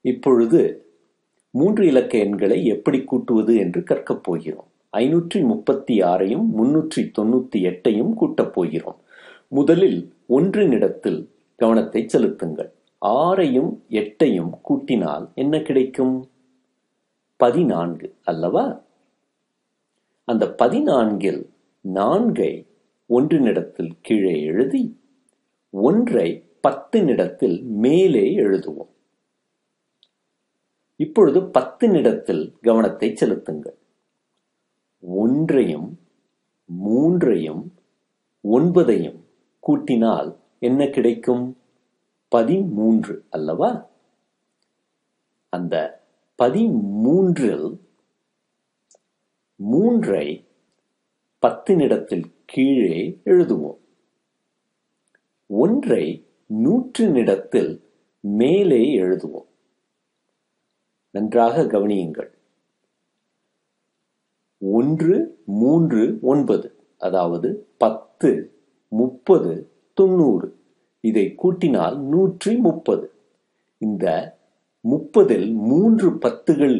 இப்பொழுது மூன்று இலக்க எண்களை எப்படி கூட்டுவது என்று கற்கப் போகிறோம். ஐநூற்றி முப்பத்தி ஆறையும் முன்னூற்றி தொண்ணூத்தி எட்டையும் கூட்டப் போகிறோம். முதலில் ஒன்றினிடத்தில் கவனத்தை செலுத்துங்கள். ஆறையும் எட்டையும் கூட்டினால் என்ன கிடைக்கும்? பதினான்கு அல்லவா? அந்த பதினான்கில் நான்கை ஒன்றினிடத்தில் கீழே எழுதி ஒன்றை பத்தினிடத்தில் மேலே எழுதுவோம். இப்பொழுது பத்தினிடத்தில் கவனத்தை செலுத்துங்கள். ஒன்றையும் மூன்றையும் ஒன்பதையும் கூட்டினால் என்ன கிடைக்கும்? பதிமூன்று அல்லவா? அந்த பதிமூன்றில் மூன்றை பத்தினிடத்தில் கீழே எழுதுவோம். ஒன்றை நூற்றினிடத்தில் மேலே எழுதுவோம். நன்றாக கவனியுங்கள். ஒன்று மூன்று ஒன்பது அதாவது பத்து முப்பது தொண்ணூறு இதை கூட்டினால் நூற்றி முப்பது. இந்த முப்பதில் மூன்று பத்துகள்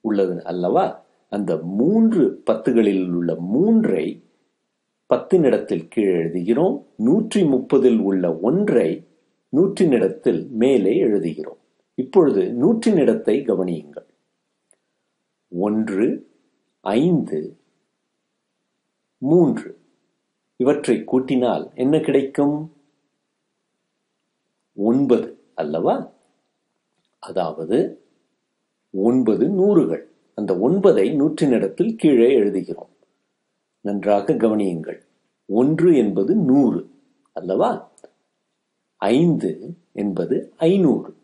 உள்ளது அல்லவா? அந்த மூன்று பத்துகளில் உள்ள மூன்றை பத்தினிடத்தில் கீழே எழுதுகிறோம். நூற்றி முப்பதில் உள்ள ஒன்றை நூற்றினிடத்தில் மேலே எழுதுகிறோம். இப்பொழுது நூற்றினிடத்தை கவனியுங்கள். ஒன்று ஐந்து மூன்று. இவற்றை கூட்டினால் என்ன கிடைக்கும்? ஒன்பது அல்லவா? அதாவது ஒன்பது நூறுகள். அந்த ஒன்பதை நூற்றினிடத்தில் கீழே எழுதுகிறோம். நன்றாக கவனியுங்கள். ஒன்று என்பது நூறு அல்லவா? ஐந்து என்பது ஐநூறு.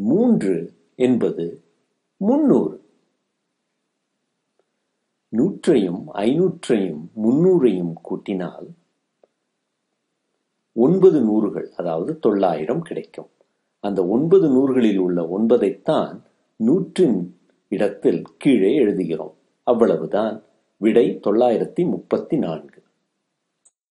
மூன்று என்பது முன்னூறு நூற்றையும் ஐநூற்றையும் முன்னூறையும் கூட்டினால் ஒன்பது நூறுகள் அதாவது தொள்ளாயிரம் கிடைக்கும். அந்த ஒன்பது நூறுகளில் உள்ள ஒன்பதைத்தான் நூற்றின் இடத்தில் கீழே எழுதுகிறோம். அவ்வளவுதான். விடை தொள்ளாயிரத்தி முப்பத்தி நான்கு.